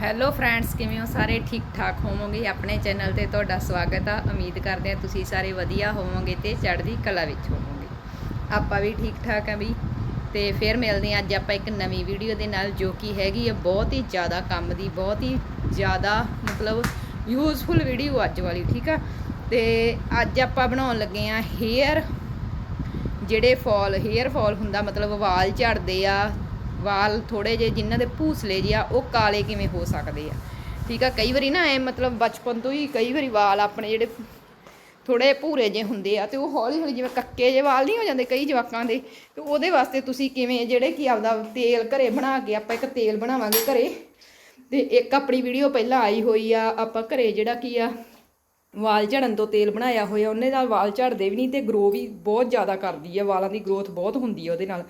Hello friends ਕਿਵੇਂ ਹੋ ਸਾਰੇ? ਠੀਕ ਠਾਕ ਹੋਵੋਗੇ? ਆਪਣੇ ਚੈਨਲ ਤੇ ਤੁਹਾਡਾ ਸਵਾਗਤ ਆ। ਉਮੀਦ ਕਰਦੇ ਹਾਂ ਤੁਸੀਂ ਸਾਰੇ ਵਧੀਆ ਹੋਵੋਗੇ ਤੇ ਚੜ੍ਹਦੀ ਕਲਾ ਵਿੱਚ ਹੋਵੋਗੇ। ਆਪਾਂ ਵੀ ਠੀਕ ਠਾਕ ਆ ਵੀ ਤੇ ਫਿਰ ਮਿਲਦੇ ਹਾਂ ਅੱਜ ਆਪਾਂ ਇੱਕ ਨਵੀਂ ਵੀਡੀਓ ਦੇ ਨਾਲ, ਜੋ ਕਿ ਹੈਗੀ ਆ ਬਹੁਤ ਹੀ ਜ਼ਿਆਦਾ ਕੰਮ ਦੀ, ਬਹੁਤ ਹੀ ਜ਼ਿਆਦਾ ਮਤਲਬ ਯੂਜ਼ਫੁਲ ਵੀਡੀਓ ਅੱਜ ਵਾਲੀ, ਠੀਕ ਆ? ਤੇ ਅੱਜ ਆਪਾਂ ਬਣਾਉਣ ਲੱਗੇ ਆ ਹੇਅਰ ਜਿਹੜੇ ਫਾਲ ਹੇਅਰ ਫਾਲ ਹੁੰਦਾ, ਮਤਲਬ ਵਾਲ ਝੜਦੇ ਆ ਵਾਲ ਥੋੜੇ ਜਿਹੇ ਜਿਨ੍ਹਾਂ ਦੇ ਭੂਸਲੇ ਜਿਹੇ ਆ, ਉਹ ਕਾਲੇ ਕਿਵੇਂ ਹੋ ਸਕਦੇ ਆ? ਠੀਕ ਆ, ਕਈ ਵਾਰੀ ਨਾ ਐ ਮਤਲਬ ਬਚਪਨ ਤੋਂ ਹੀ ਕਈ ਵਾਰੀ ਵਾਲ ਆਪਣੇ ਜਿਹੜੇ ਥੋੜੇ ਭੂਰੇ ਜਿਹੇ ਹੁੰਦੇ ਆ ਤੇ ਉਹ ਹੌਲੀ ਹੌਲੀ ਜਿਵੇਂ ਕੱਕੇ ਜਿਹੇ ਵਾਲ ਨਹੀਂ ਹੋ ਜਾਂਦੇ ਕਈ ਜਵਾਕਾਂ ਦੇ, ਤੇ ਉਹਦੇ ਵਾਸਤੇ ਤੁਸੀਂ ਕਿਵੇਂ ਜਿਹੜੇ ਕਿ ਆਪਦਾ ਤੇਲ ਘਰੇ ਬਣਾ ਕੇ ਆਪਾਂ ਇੱਕ ਤੇਲ ਬਣਾਵਾਂਗੇ ਘਰੇ। ਤੇ ਇੱਕ ਆਪਣੀ ਵੀਡੀਓ ਪਹਿਲਾਂ ਆਈ ਹੋਈ ਆ, ਆਪਾਂ ਘਰੇ ਜਿਹੜਾ ਕੀ ਆ, ਵਾਲ ਝੜਨ ਤੋਂ ਤੇਲ ਬਣਾਇਆ ਹੋਇਆ, ਉਹਨੇ ਨਾਲ ਵਾਲ ਝੜਦੇ ਵੀ ਨਹੀਂ ਤੇ ਗਰੋ ਵੀ ਬਹੁਤ ਜ਼ਿਆਦਾ ਕਰਦੀ ਆ, ਵਾਲਾਂ ਦੀ ਗਰੋਥ ਬਹੁਤ ਹੁੰਦੀ ਆ ਉਹਦੇ ਨਾਲ।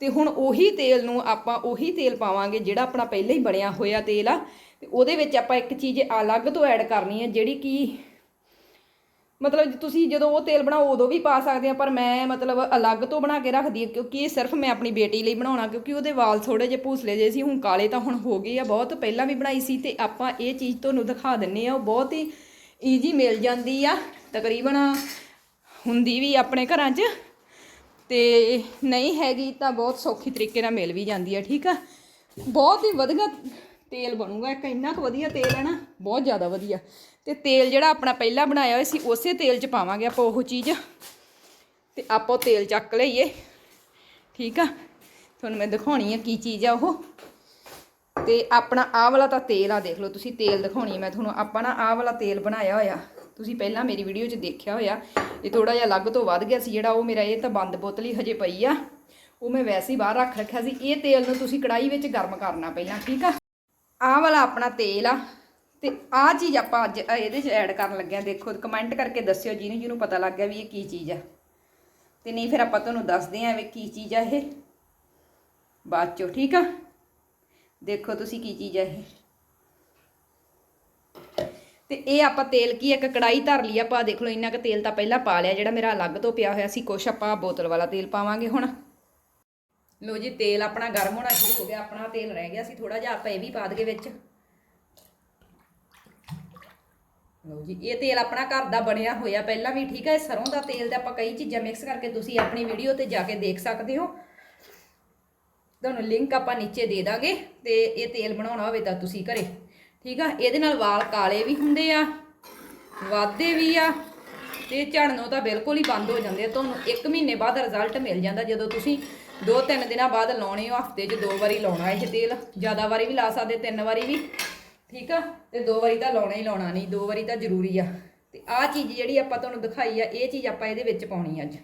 ਤੇ ਹੁਣ ਉਹੀ ਤੇਲ ਨੂੰ ਆਪਾਂ ਉਹੀ ਤੇਲ ਪਾਵਾਂਗੇ ਜਿਹੜਾ ਆਪਣਾ ਪਹਿਲਾਂ ਹੀ ਬਣਿਆ ਹੋਇਆ ਤੇਲ ਆ। ਤੇ ਉਹਦੇ ਵਿੱਚ ਆਪਾਂ ਇੱਕ ਚੀਜ਼ ਅਲੱਗ ਤੋਂ ਐਡ ਕਰਨੀ ਹੈ, ਜਿਹੜੀ ਕਿ ਮਤਲਬ ਤੁਸੀਂ ਜਦੋਂ ਉਹ ਤੇਲ ਬਣਾਓ ਉਦੋਂ ਵੀ ਪਾ ਸਕਦੇ ਆ, ਪਰ ਮੈਂ ਮਤਲਬ ਅਲੱਗ ਤੋਂ ਬਣਾ ਕੇ ਰੱਖਦੀ ਹਾਂ, ਕਿਉਂਕਿ ਇਹ ਸਿਰਫ ਮੈਂ ਆਪਣੀ ਬੇਟੀ ਲਈ ਬਣਾਉਣਾ, ਕਿਉਂਕਿ ਉਹਦੇ ਵਾਲ ਥੋੜੇ ਜਿਹੇ ਭੂਸਲੇ ਜਿਹੇ ਸੀ, ਹੁਣ ਕਾਲੇ ਤਾਂ ਹੁਣ ਹੋ ਗਏ ਆ, ਬਹੁਤ ਪਹਿਲਾਂ ਵੀ ਬਣਾਈ ਸੀ ਤੇ ਆਪਾਂ ਇਹ ਚੀਜ਼ ਤੁਹਾਨੂੰ ਦਿਖਾ ਦਿੰਨੇ ਆ, ਉਹ ਬਹੁਤ ਹੀ ਈਜ਼ੀ ਮਿਲ ਜਾਂਦੀ ਆ। ਤਕਰੀਬਨ ਹੁੰਦੀ ਵੀ ਆਪਣੇ ਘਰਾਂ 'ਚ। ਤੇ ਨਹੀਂ ਹੈਗੀ ਤਾਂ ਬਹੁਤ ਸੌਖੀ ਤਰੀਕੇ ਨਾਲ ਮਿਲ ਵੀ ਜਾਂਦੀ ਆ, ਠੀਕ ਆ? ਬਹੁਤ ਹੀ ਵਧੀਆ ਤੇਲ ਬਣੂਗਾ, ਇੱਕ ਇੰਨਾ ਕੁ ਵਧੀਆ ਤੇਲ ਹੈ ਨਾ, ਬਹੁਤ ਜ਼ਿਆਦਾ ਵਧੀਆ। ਤੇ ਤੇਲ ਜਿਹੜਾ ਆਪਣਾ ਪਹਿਲਾਂ ਬਣਾਇਆ ਹੋਇਆ ਸੀ, ਉਸੇ ਤੇਲ 'ਚ ਪਾਵਾਂਗੇ ਆਪਾਂ ਉਹ ਚੀਜ਼। ਤੇ ਆਪਾਂ ਉਹ ਤੇਲ ਚੱਕ ਲਈਏ, ਠੀਕ ਆ? ਤੁਹਾਨੂੰ ਮੈਂ ਦਿਖਾਉਣੀ ਆ ਕੀ ਚੀਜ਼ ਆ ਉਹ। ਤੇ ਆਪਣਾ ਆਹ ਵਾਲਾ ਤਾਂ ਤੇਲ ਆ, ਦੇਖ ਲਓ ਤੁਸੀਂ, ਤੇਲ ਦਿਖਾਉਣੀ ਆ ਮੈਂ ਤੁਹਾਨੂੰ। ਆਪਾਂ ਨਾ ਆਹ ਵਾਲਾ ਤੇਲ ਬਣਾਇਆ ਹੋਇਆ। ਤੁਸੀਂ ਪਹਿਲਾਂ ਮੇਰੀ ਵੀਡੀਓ 'ਚ ਦੇਖਿਆ ਹੋਇਆ, ਇਹ ਥੋੜਾ ਜਿਹਾ ਅਲੱਗ ਤੋਂ ਵੱਧ ਗਿਆ ਸੀ ਜਿਹੜਾ ਉਹ ਮੇਰਾ ਇਹ ਤਾਂ ਬੰਦ ਬੋਤਲ ਹੀ ਹਜੇ ਪਈ ਆ। ਉਹ ਮੈਂ ਵੈਸੇ ਹੀ ਬਾਹਰ ਰੱਖ ਰੱਖਿਆ ਸੀ, ਇਹ ਤੇਲ ਨੂੰ ਤੁਸੀਂ ਕੜਾਈ ਵਿੱਚ ਗਰਮ ਕਰਨਾ ਪਹਿਲਾਂ, ਠੀਕ ਆ? ਆਹ ਵਾਲਾ ਆਪਣਾ ਤੇਲ ਆ, ਤੇ ਆਹ ਚੀਜ਼ ਆਪਾਂ ਅੱਜ ਇਹਦੇ 'ਚ ਐਡ ਕਰਨ ਲੱਗੇ ਆ, ਦੇਖੋ ਕਮੈਂਟ ਕਰਕੇ ਦੱਸਿਓ, ਜਿਹਨੂੰ ਜਿਹਨੂੰ ਪਤਾ ਲੱਗ ਗਿਆ ਵੀ ਇਹ ਕੀ ਚੀਜ਼ ਆ। ਤੇ ਨਹੀਂ ਫਿਰ ਆਪਾਂ ਤੁਹਾਨੂੰ ਦੱਸਦੇ ਆਂ ਵੀ ਕੀ ਚੀਜ਼ ਆ ਇਹ। ਬਾਅਦ ਚੋਂ, ਠੀਕ ਆ? ਦੇਖੋ ਤੁਸੀਂ ਕੀ ਚੀਜ਼ ਆ ਇਹ। ਤੇ ਇਹ ਆਪਾਂ ਤੇਲ ਕੀ ਇੱਕ ਕੜਾਈ ਧਰ ਲਈ ਆਪਾਂ ਦੇਖ ਲਓ, ਇੰਨਾ ਕੁ ਤੇਲ ਤਾਂ ਪਹਿਲਾਂ ਪਾ ਲਿਆ, ਜਿਹੜਾ ਮੇਰਾ ਅਲੱਗ ਤੋਂ ਪਿਆ ਹੋਇਆ ਸੀ, ਕੁਛ ਆਪਾਂ ਬੋਤਲ ਵਾਲਾ ਤੇਲ ਪਾਵਾਂਗੇ ਹੁਣ। ਲੋ ਜੀ, ਤੇਲ ਆਪਣਾ ਗਰਮ ਹੋਣਾ ਸ਼ੁਰੂ ਹੋ ਗਿਆ, ਆਪਣਾ ਤੇਲ ਰਹਿ ਗਿਆ ਸੀ ਥੋੜਾ ਜਿਹਾ, ਆਪਾਂ ਇਹ ਵੀ ਪਾ ਦਗੇ ਵਿੱਚ। ਲਓ ਜੀ, ਇਹ ਤੇਲ ਆਪਣਾ ਘਰ ਦਾ ਬਣਿਆ ਹੋਇਆ, ਪਹਿਲਾਂ ਵੀ ਠੀਕ ਹੈ ਸਰੋਂ ਦਾ ਤੇਲ ਤੇ ਆਪਾਂ ਕਈ ਚੀਜ਼ਾਂ ਮਿਕਸ ਕਰਕੇ ਤੁਸੀਂ ਆਪਣੀ ਵੀਡੀਓ ਤੇ ਜਾ ਕੇ ਦੇਖ ਸਕਦੇ ਹੋ। ਤੁਹਾਨੂੰ ਲਿੰਕ ਆਪਾਂ ਨੀਚੇ ਦੇ ਦਾਂਗੇ, ਤੇ ਇਹ ਤੇਲ ਬਣਾਉਣਾ ਹੋਵੇ ਤਾਂ ਤੁਸੀਂ ਘਰੇ। ਠੀਕ ਆ? ਇਹਦੇ ਨਾਲ ਵਾਲ ਕਾਲੇ ਵੀ ਹੁੰਦੇ ਆ, ਵਾਧੇ ਵੀ ਆ, ਤੇ ਝੜਨੋਂ ਤਾਂ ਬਿਲਕੁਲ ਹੀ ਬੰਦ ਹੋ ਜਾਂਦੇ ਆ। ਤੁਹਾਨੂੰ 1 ਮਹੀਨੇ ਬਾਅਦ ਰਿਜ਼ਲਟ ਮਿਲ ਜਾਂਦਾ ਜਦੋਂ ਤੁਸੀਂ 2-3 ਦਿਨਾਂ ਬਾਅਦ ਲਾਉਣੇ ਹੋ, ਹਫ਼ਤੇ 'ਚ ਦੋ ਵਾਰੀ ਲਾਉਣਾ ਇਹ ਤੇਲ। ਜ਼ਿਆਦਾ ਵਾਰੀ ਵੀ ਲਾ ਸਕਦੇ, ਤਿੰਨ ਵਾਰੀ ਵੀ। ਠੀਕ ਆ? ਤੇ ਦੋ ਵਾਰੀ ਤਾਂ ਲਾਉਣਾ ਹੀ ਲਾਉਣਾ ਨਹੀਂ, ਦੋ ਵਾਰੀ ਤਾਂ ਜ਼ਰੂਰੀ ਆ। ਤੇ ਆਹ ਚੀਜ਼ ਜਿਹੜੀ ਆਪਾਂ ਤੁਹਾਨੂੰ ਦਿਖਾਈ ਆ, ਇਹ ਚੀਜ਼ ਆਪਾਂ ਇਹਦੇ ਵਿੱਚ ਪਾਉਣੀ ਅੱਜ।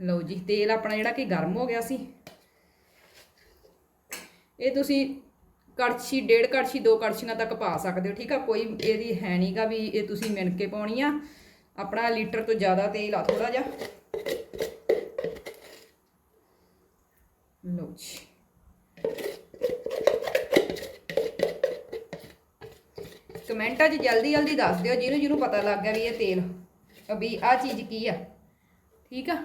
ਲਓ ਜੀ, ਤੇਲ ਆਪਣਾ ਜਿਹੜਾ ਕਿ ਗਰਮ ਹੋ ਗਿਆ ਸੀ। ਇਹ ਤੁਸੀਂ ਕੜਛੀ, ਡੇਢ ਕੜਛੀ, ਦੋ ਕੜਛੀਆਂ ਤੱਕ ਪਾ ਸਕਦੇ ਹੋ, ਠੀਕ ਆ? ਕੋਈ ਇਹਦੀ ਹੈ ਨਹੀਂਗਾ ਵੀ ਇਹ ਤੁਸੀਂ ਮਿਣ ਕੇ ਪਾਉਣੀ ਆ। ਆਪਣਾ ਲੀਟਰ ਤੋਂ ਜ਼ਿਆਦਾ ਤੇਲ ਆ ਥੋੜਾ ਜਿਹਾ। ਲਓ ਜੀ। ਕਮੈਂਟਾਂ 'ਚ ਜਲਦੀ ਜਲਦੀ ਦੱਸ ਦਿਓ, ਜਿਹਨੂੰ ਜਿਹਨੂੰ ਪਤਾ ਲੱਗ ਗਿਆ ਵੀ ਇਹ ਤੇਲ, ਵੀ ਆਹ ਚੀਜ਼ ਕੀ ਆ, ਠੀਕ ਆ?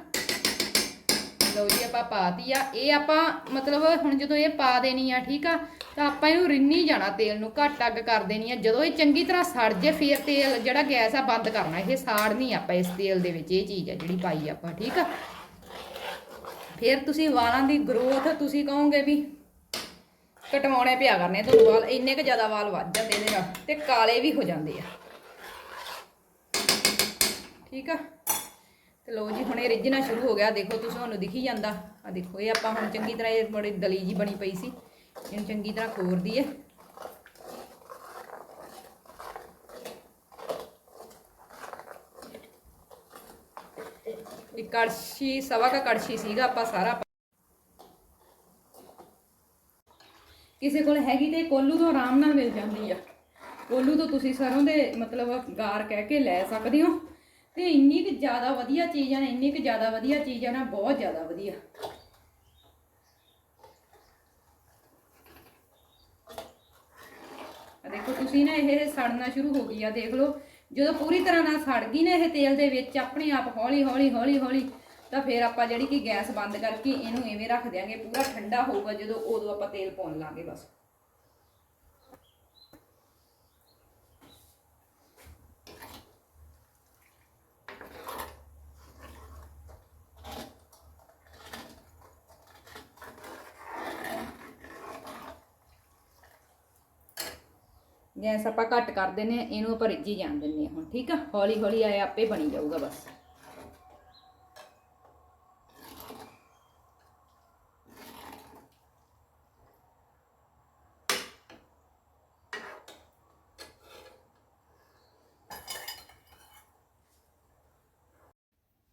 ਲਓ ਜੀ ਆਪਾਂ ਪਾਤੀ ਆ, ਇਹ ਆਪਾਂ ਮਤਲਬ ਹੁਣ ਜਦੋਂ ਇਹ ਪਾ ਦੇਣੀ ਆ, ਠੀਕ ਆ, ਤਾਂ ਆਪਾਂ ਇਹਨੂੰ ਰਿੰਨੀ ਜਾਣਾ ਤੇਲ ਨੂੰ, ਘੱਟ ਅੱਗ ਕਰ ਦੇਣੀ ਆ। ਜਦੋਂ ਇਹ ਚੰਗੀ ਤਰ੍ਹਾਂ ਸੜ ਜੇ, ਫਿਰ ਤੇਲ ਜਿਹੜਾ ਗੈਸ ਆ ਬੰਦ ਕਰਨਾ, ਇਹ ਸਾੜਨੀ ਆਪਾਂ ਇਸ ਤੇਲ ਦੇ ਵਿੱਚ, ਇਹ ਚੀਜ਼ ਆ ਜਿਹੜੀ ਪਾਈ ਆਪਾਂ, ਠੀਕ ਆ। ਫਿਰ ਤੁਸੀਂ ਵਾਲਾਂ ਦੀ ਗਰੋਥ ਤੁਸੀਂ ਕਹੋਗੇ ਵੀ ਕਟਵਾਉਣੇ ਪਿਆ ਕਰਨੇ ਤੁਹਾਨੂੰ ਵਾਲ, ਇੰਨੇ ਕੁ ਜ਼ਿਆਦਾ ਵਾਲ ਵੱਧ ਜਾਂਦੇ ਨੇ ਨਾਲ ਤੇ ਕਾਲੇ ਵੀ ਹੋ ਜਾਂਦੇ ਆ। ਠੀਕ ਆ? ਤੇ ਲੋ ਜੀ, ਹੁਣ ਇਹ ਰਿੱਝਣਾ ਸ਼ੁਰੂ ਹੋ ਗਿਆ। ਦੇਖੋ ਤੁਸੀਂ, ਤੁਹਾਨੂੰ ਦਿਖੀ ਜਾਂਦਾ। ਆ ਦੇਖੋ, ਇਹ ਆਪਾਂ ਹੁਣ ਚੰਗੀ ਤਰ੍ਹਾਂ ਇਹ ਬੜੀ ਦਲੀ ਜੀ ਬਣੀ ਪਈ ਸੀ। ਇਹਨੂੰ ਚੰਗੀ ਤਰ੍ਹਾਂ ਖੋਰ ਦਈਏ। ਇੱਕ ਕੜਛੀ, ਸਵਾ ਕਾ ਕੜਛੀ ਸੀਗਾ ਆਪਾਂ ਸਾਰਾ। ਕਿਸੇ ਕੋਲ ਹੈਗੀ ਤੇ ਕੋਲੂ ਤੋਂ ਆਰਾਮ ਨਾਲ ਮਿਲ ਜਾਂਦੀ ਆ। ਕੋਲੂ ਤੋਂ ਤੁਸੀਂ ਸਰੋਂ ਦੇ ਮਤਲਬ ਗਾਰ ਕਹਿ ਕੇ ਲੈ ਸਕਦੇ ਹੋ। ਤੇ ਇੰਨੀ ਕਿ ਜ਼ਿਆਦਾ ਵਧੀਆ ਚੀਜ਼ ਆ ਨਾ, ਇੰਨੀ ਕਿ ਜ਼ਿਆਦਾ ਵਧੀਆ ਚੀਜ਼ ਆ ਨਾ, ਬਹੁਤ ਜ਼ਿਆਦਾ ਵਧੀਆ। ਦੇਖੋ, ਤੁਸੀਂ ਨਾ ਇਹ ਸੜਨਾ ਸ਼ੁਰੂ ਹੋ ਗਈ ਆ, ਦੇਖ ਲਓ। ਜਦੋਂ ਪੂਰੀ ਤਰ੍ਹਾਂ ਨਾਲ ਸੜ ਗਈ ਨਾ ਇਹ ਤੇਲ ਦੇ ਵਿੱਚ, ਆਪਣੇ ਆਪ ਹੌਲੀ ਹੌਲੀ ਹੌਲੀ ਹੌਲੀ, ਤਾਂ ਫਿਰ ਆਪਾਂ ਜਿਹੜੀ ਕਿ ਗੈਸ ਬੰਦ ਕਰਕੇ ਇਹਨੂੰ ਐਵੇਂ ਰੱਖ ਦਿਆਂਗੇ, ਪੂਰਾ ਠੰਡਾ ਹੋਊਗਾ ਜਦੋਂ ਉਦੋਂ ਆਪਾਂ ਤੇਲ ਪਾਉਣ ਲਾਂਗੇ ਬਸ। ਗੈਸ ਆਪਾਂ ਘੱਟ ਕਰ ਦਿੰਨੇ ਆ ਇਹਨੂੰ ਆਪਾਂ ਰਿੱਝੀ ਜਾਣ ਦਿੰਨੇ ਆ ਹੁਣ, ਠੀਕ ਆ? ਹੌਲੀ ਹੌਲੀ ਆਏ ਆਪੇ ਬਣੀ ਜਾਊਗਾ ਬਸ।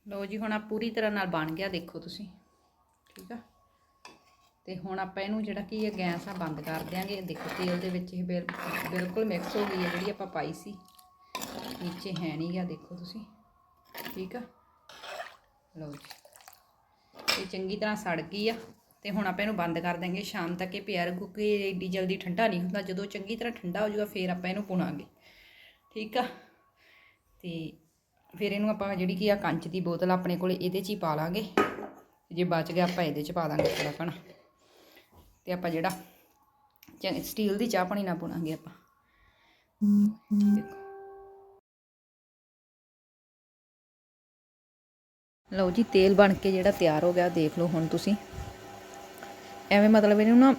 ਲਓ ਜੀ, ਹੁਣ ਆ ਪੂਰੀ ਤਰ੍ਹਾਂ ਨਾਲ ਬਣ ਗਿਆ, ਦੇਖੋ ਤੁਸੀਂ। ਤੇ ਹੁਣ ਆਪਾਂ ਇਹਨੂੰ ਜਿਹੜਾ ਕਿ ਹੈ ਗੈਸ ਆ ਬੰਦ ਕਰ ਦਿਆਂਗੇ। ਦੇਖੋ ਤੇਲ ਦੇ ਵਿੱਚ ਇਹ ਬਿਲ- ਬਿਲਕੁਲ ਮਿਕਸ ਹੋ ਗਈ ਹੈ ਜਿਹੜੀ ਆਪਾਂ ਪਾਈ ਸੀ। ਨੀਚੇ ਹੈ ਨਹੀਂ ਗਾ, ਦੇਖੋ ਤੁਸੀਂ। ਠੀਕ ਆ? ਲਓ ਜੀ। ਇਹ ਚੰਗੀ ਤਰ੍ਹਾਂ ਸੜ ਗਈ ਆ। ਤੇ ਹੁਣ ਆਪਾਂ ਇਹਨੂੰ ਬੰਦ ਕਰ ਦਾਂਗੇ ਸ਼ਾਮ ਤੱਕ ਇਹ ਪਿਆ ਰਹੂ, ਕਿਉਂਕਿ ਏਡੀ ਜਲਦੀ ਠੰਡਾ ਨਹੀਂ ਹੁੰਦਾ। ਜਦੋਂ ਚੰਗੀ ਤਰ੍ਹਾਂ ਠੰਡਾ ਹੋ ਜਾਊਗਾ, ਫਿਰ ਆਪਾਂ ਇਹਨੂੰ ਪੁਣਾਂਗੇ। ਠੀਕ ਆ? ਤੇ ਫਿਰ ਇਹਨੂੰ ਆਪਾਂ ਜਿਹੜੀ ਕੀ ਆ, ਕੰਚ ਦੀ ਬੋਤਲ ਆਪਣੇ ਕੋਲੇ ਇਹਦੇ 'ਚ ਹੀ ਪਾ ਲਾਂਗੇ। ਜੇ ਬਚ ਗਿਆ, ਆਪਾਂ ਇਹਦੇ 'ਚ ਪਾ ਦਾਂਗੇ ਥੋੜਾ ਕਣ ਤੇ ਆਪਾਂ ਜਿਹੜਾ ਸਟੀਲ ਦੀ ਚਾਹ ਪਾਣੀ ਨਾ ਪੁਣਾਂਗੇ ਆਪਾਂ। ਲਓ ਜੀ, ਤੇਲ ਬਣ ਕੇ ਜਿਹੜਾ ਤਿਆਰ ਹੋ ਗਿਆ, ਦੇਖ ਲਓ ਹੁਣ ਤੁਸੀਂ। ਐਵੇਂ ਮਤਲਬ ਇਹਨੂੰ ਨਾ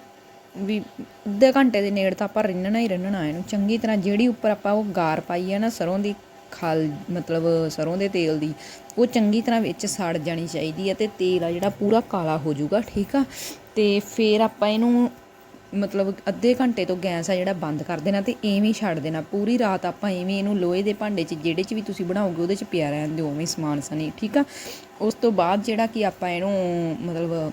ਵੀ ਅੱਧੇ ਘੰਟੇ ਦੇ ਨੇੜ ਤਾਂ ਆਪਾਂ ਰਿੰਨਣਾ ਹੀ ਰਿੰਨਣਾ ਇਹਨੂੰ। ਚੰਗੀ ਤਰ੍ਹਾਂ ਜਿਹੜੀ ਉੱਪਰ ਆਪਾਂ ਉਹ ਗਾਰ ਪਾਈ ਹੈ ਨਾ ਸਰੋਂ ਦੀ ਖਲ, ਮਤਲਬ ਸਰੋਂ ਦੇ ਤੇਲ ਦੀ, ਉਹ ਚੰਗੀ ਤਰ੍ਹਾਂ ਵਿੱਚ ਸੜ ਜਾਣੀ ਚਾਹੀਦੀ ਹੈ ਤੇ ਤੇਲ ਆ ਜਿਹੜਾ ਪੂਰਾ ਕਾਲਾ ਹੋ ਜਾਊਗਾ, ਠੀਕ ਆ? ਅਤੇ ਫਿਰ ਆਪਾਂ ਇਹਨੂੰ ਮਤਲਬ ਅੱਧੇ ਘੰਟੇ ਤੋਂ ਗੈਸ ਆ ਜਿਹੜਾ ਬੰਦ ਕਰ ਦੇਣਾ ਅਤੇ ਇਵੇਂ ਛੱਡ ਦੇਣਾ। ਪੂਰੀ ਰਾਤ ਆਪਾਂ ਇਵੇਂ ਇਹਨੂੰ ਲੋਹੇ ਦੇ ਭਾਂਡੇ 'ਚ, ਜਿਹੜੇ 'ਚ ਵੀ ਤੁਸੀਂ ਬਣਾਓਗੇ ਉਹਦੇ 'ਚ ਪਿਆ ਰਹਿਣ ਦਿਓ, ਉਵੇਂ ਸਮਾਨ ਸਣੀ ਠੀਕ ਆ? ਉਸ ਤੋਂ ਬਾਅਦ ਜਿਹੜਾ ਕਿ ਆਪਾਂ ਇਹਨੂੰ ਮਤਲਬ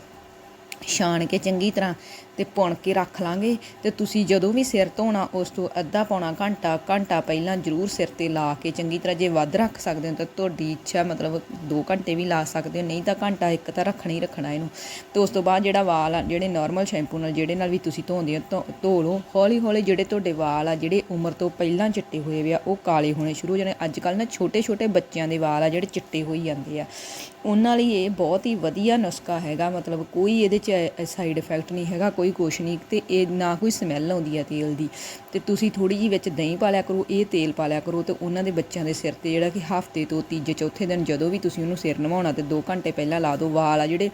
ਛਾਣ ਕੇ ਚੰਗੀ ਤਰ੍ਹਾਂ ਤੇ ਪੁਣ ਕੇ ਰੱਖ ਲਾਂਗੇ ਤੇ ਤੁਸੀਂ ਜਦੋਂ ਵੀ ਸਿਰ ਧੋਣਾ ਉਸ ਤੋਂ ਅੱਧਾ ਪੌਣਾ ਘੰਟਾ ਘੰਟਾ ਪਹਿਲਾਂ ਜ਼ਰੂਰ ਸਿਰ ਤੇ ਲਾ ਕੇ ਚੰਗੀ ਤਰ੍ਹਾਂ ਜੇ ਵੱਧ ਰੱਖ ਸਕਦੇ ਹੋ ਤਾਂ ਤੁਹਾਡੀ ਇੱਛਾ ਮਤਲਬ 2 ਘੰਟੇ ਵੀ ਲਾ ਸਕਦੇ ਹੋ, ਨਹੀਂ ਤਾਂ ਘੰਟਾ ਇੱਕ ਤਾਂ ਰੱਖਣਾ ਹੀ ਰੱਖਣਾ ਇਹਨੂੰ। ਤੇ ਉਸ ਤੋਂ ਬਾਅਦ ਜਿਹੜਾ ਵਾਲ ਆ, ਜਿਹੜੇ ਨਾਰਮਲ ਸ਼ੈਂਪੂ ਨਾਲ ਜਿਹੜੇ ਨਾਲ ਵੀ ਤੁਸੀਂ ਧੋਂਦੇ ਹੋ, ਧੋ- ਧੋ ਲਓ। ਹੌਲੀ ਹੌਲੀ ਜਿਹੜੇ ਤੁਹਾਡੇ ਵਾਲ ਆ, ਜਿਹੜੇ ਉਮਰ ਤੋਂ ਪਹਿਲਾਂ ਚਿੱਟੇ ਹੋਏ ਵੇ ਆ, ਉਹ ਕਾਲੇ ਹੋਣੇ ਸ਼ੁਰੂ ਹੋ ਜਾਣੇ। ਅੱਜ ਕੱਲ੍ਹ ਨਾ ਛੋਟੇ ਛੋਟੇ ਬੱਚਿਆਂ ਦੇ ਵਾਲ ਆ, ਜਿਹੜੇ ਚਿੱਟੇ ਹੋਈ ਜਾਂਦੇ ਆ। ਉਹਨਾਂ ਲਈ ਇਹ ਬਹੁਤ ਹੀ ਵਧੀਆ ਨੁਸਖਾ ਹੈਗਾ, ਮਤਲਬ ਕੋਈ ਇਹਦੇ 'ਚ ਸਾਈਡ ਇਫੈਕਟ ਨਹੀਂ ਹੈਗਾ, ਕੋਈ ਕੁਛ ਨਹੀਂ, ਤੇ ਇਹ ਨਾ ਕੋਈ ਸਮੈਲ ਆਉਂਦੀ ਹੈ ਤੇਲ ਦੀ। ਤੇ ਤੁਸੀਂ ਥੋੜੀ ਜਿਹੀ ਵਿੱਚ ਦਹੀਂ ਪਾ ਲਿਆ ਕਰੋ, ਇਹ ਤੇਲ ਪਾ ਲਿਆ ਕਰੋ, ਤੇ ਉਹਨਾਂ ਦੇ ਬੱਚਿਆਂ ਦੇ ਸਿਰ ਤੇ ਜਿਹੜਾ ਕਿ ਹਫ਼ਤੇ ਤੋਂ ਤੀਜੇ, ਚੌਥੇ ਦਿਨ ਜਦੋਂ ਵੀ ਤੁਸੀਂ ਉਹਨੂੰ ਸਿਰ ਨਵਾਉਣਾ, ਤੇ 2 ਘੰਟੇ ਪਹਿਲਾਂ ਲਾ ਦਿਓ ਵਾਲ ਆ ਜਿਹੜੇ,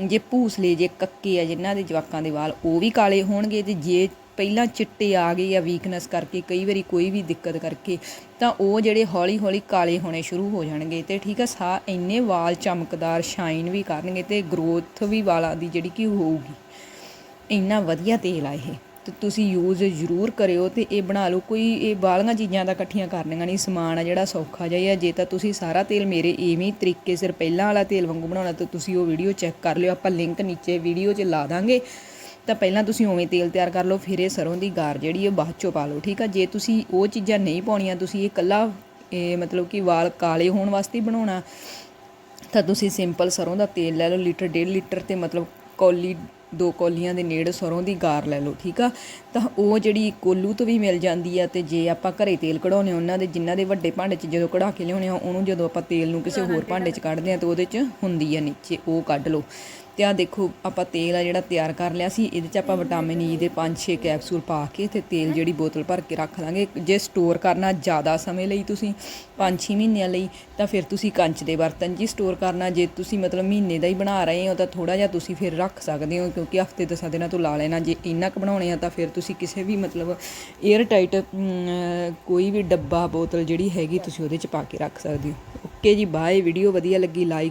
ਜੇ ਭੂਸਲੇ, ਜੇ ਕੱਕੇ ਆ, ਜਿਨ੍ਹਾਂ ਦੇ ਜਵਾਕਾਂ ਦੇ ਵਾਲ, ਉਹ ਵੀ ਕਾਲੇ ਹੋਣਗੇ, ਤੇ ਜੇ ਪਹਿਲਾਂ ਚਿੱਟੇ ਆ ਗਏ ਆ ਵੀਕਨੈਸ ਕਰਕੇ, ਕਈ ਵਾਰੀ ਕੋਈ ਵੀ ਦਿੱਕਤ ਕਰਕੇ, ਤਾਂ ਉਹ ਜਿਹੜੇ ਹੌਲੀ ਹੌਲੀ ਕਾਲੇ ਹੋਣੇ ਸ਼ੁਰੂ ਹੋ ਜਾਣਗੇ ਤੇ ਠੀਕ ਆ, ਸਾ ਇੰਨੇ ਵਾਲ ਚਮਕਦਾਰ ਸ਼ਾਈਨ ਵੀ ਕਰਨਗੇ ਤੇ ਗਰੋਥ ਵੀ ਵਾਲਾਂ ਦੀ ਜਿਹੜੀ ਕਿ ਹੋਊਗੀ। ਇੰਨਾ ਵਧੀਆ ਤੇਲ ਆ ਇਹ। ਤੇ ਤੁਸੀਂ ਯੂਜ਼ ਜ਼ਰੂਰ ਕਰਿਓ ਤੇ ਇਹ ਬਣਾ ਲਓ, ਕੋਈ ਇਹ ਬਾਲੀਆਂ ਚੀਜ਼ਾਂ ਦਾ ਇਕੱਠੀਆਂ ਕਰਨੀਆਂ ਨਹੀਂ, ਸਮਾਨ ਆ ਜਿਹੜਾ ਸੌਖਾ ਜਿਹਾ ਆ, ਜੇ ਤਾਂ ਤੁਸੀਂ ਸਾਰਾ ਤੇਲ ਮੇਰੇ ਇਵੇਂ ਤਰੀਕੇ ਸਿਰ ਪਹਿਲਾਂ ਵਾਲਾ ਤੇਲ ਵਾਂਗੂ ਬਣਾਉਣਾ, ਤਾਂ ਤੁਸੀਂ ਉਹ ਵੀਡੀਓ ਚੈੱਕ ਕਰ ਲਿਓ, ਆਪਾਂ ਲਿੰਕ ਨੀਚੇ ਵੀਡੀਓ 'ਚ ਲਾ ਦਾਂਗੇ। ਤਾਂ ਪਹਿਲਾਂ ਤੁਸੀਂ ਉਵੇਂ ਤੇਲ ਤਿਆਰ ਕਰ ਲਓ ਫਿਰ ਇਹ ਸਰੋਂ ਦੀ ਗਾਰ ਜਿਹੜੀ ਇਹ ਬਾਅਦ ਚੋਂ ਪਾ ਲਓ ਠੀਕ ਆ? ਜੇ ਤੁਸੀਂ ਉਹ ਚੀਜ਼ਾਂ ਨਹੀਂ ਪਾਉਣੀਆਂ ਤੁਸੀਂ ਇਹ ਕੱਲਾ ਇਹ ਮਤਲਬ ਕਿ ਵਾਲ ਕਾਲੇ ਹੋਣ ਵਾਸਤੇ ਬਣਾਉਣਾ ਤਾਂ ਤੁਸੀਂ ਸਿੰਪਲ ਸਰੋਂ ਦਾ ਤੇਲ ਲੈ ਲਓ ਲੀਟਰ ਡੇਢ ਲੀਟਰ ਤੇ ਮਤਲਬ ਕੌਲੀ ਦੋ ਕੌਲੀਆਂ ਦੇ ਨੇੜੇ ਸਰੋਂ ਦੀ ਗਾਰ ਲੈ ਲਓ ਠੀਕ ਆ? ਤਾਂ ਉਹ ਜਿਹੜੀ ਕੋਲੂ ਤੋਂ ਵੀ ਮਿਲ ਜਾਂਦੀ ਆ ਤੇ ਜੇ ਆਪਾਂ ਘਰੇ ਤੇਲ ਕਢਾਉਣੇ ਉਹਨਾਂ ਦੇ ਜਿਨ੍ਹਾਂ ਦੇ ਵੱਡੇ ਭਾਂਡੇ 'ਚ ਜਦੋਂ ਕਢਾ ਕੇ ਲਿਆਉਣੇ ਆ ਉਹਨੂੰ ਜਦੋਂ ਆਪਾਂ ਤੇਲ ਨੂੰ ਕਿਸੇ ਹੋਰ ਭਾਂਡੇ 'ਚ ਕੱਢਦੇ ਆ ਤਾਂ ਉਹਦੇ 'ਚ ਹੁੰਦੀ ਆ ਨੀਚੇ ਉਹ ਕੱਢ ਲਓ। ਤੇ ਆ ਦੇਖੋ, ਆਪਾਂ ਤੇਲ ਆ ਜਿਹੜਾ ਤਿਆਰ ਕਰ ਲਿਆ ਸੀ, ਇਹਦੇ 'ਚ ਆਪਾਂ ਵਿਟਾਮਿਨ ਈ ਦੇ 5-6 ਕੈਪਸੂਲ ਪਾ ਕੇ ਤੇ ਤੇਲ ਜਿਹੜੀ ਬੋਤਲ ਭਰ ਕੇ ਰੱਖ ਲਾਂਗੇ। ਜੇ ਸਟੋਰ ਕਰਨਾ ਜ਼ਿਆਦਾ ਸਮੇਂ ਲਈ ਤੁਸੀਂ 5-6 ਮਹੀਨਿਆਂ ਲਈ, ਤਾਂ ਫਿਰ ਤੁਸੀਂ ਕੰਚ ਦੇ ਬਰਤਨ 'ਚ ਹੀ ਸਟੋਰ ਕਰਨਾ। ਜੇ ਤੁਸੀਂ ਮਤਲਬ ਮਹੀਨੇ ਦਾ ਹੀ ਬਣਾ ਰਹੇ ਹੋ, ਤਾਂ ਥੋੜਾ ਜਿਹਾ ਤੁਸੀਂ ਫਿਰ ਰੱਖ ਸਕਦੇ ਹੋ, ਕਿਉਂਕਿ ਹਫ਼ਤੇ ਦਸਾਂ ਦਿਨਾਂ ਤੋਂ ਲਾ ਲੈਣਾ। ਜੇ ਇੰਨਾ ਕੁ ਬਣਾਉਣੇ ਆ, ਤਾਂ ਫਿਰ ਤੁਸੀਂ ਕਿਸੇ ਵੀ ਮਤਲਬ 에ਅਰ ਟਾਈਟ ਕੋਈ ਵੀ ਡੱਬਾ ਬੋਤਲ ਜਿਹੜੀ ਹੈਗੀ, ਤੁਸੀਂ ਉਹਦੇ 'ਚ ਪਾ ਕੇ ਰੱਖ ਸਕਦੇ ਹੋ। ਓਕੇ ਜੀ ਬਾਏ ਵੀਡੀਓ ਵਧੀਆ ਲੱਗੀ ਲਾਈਕ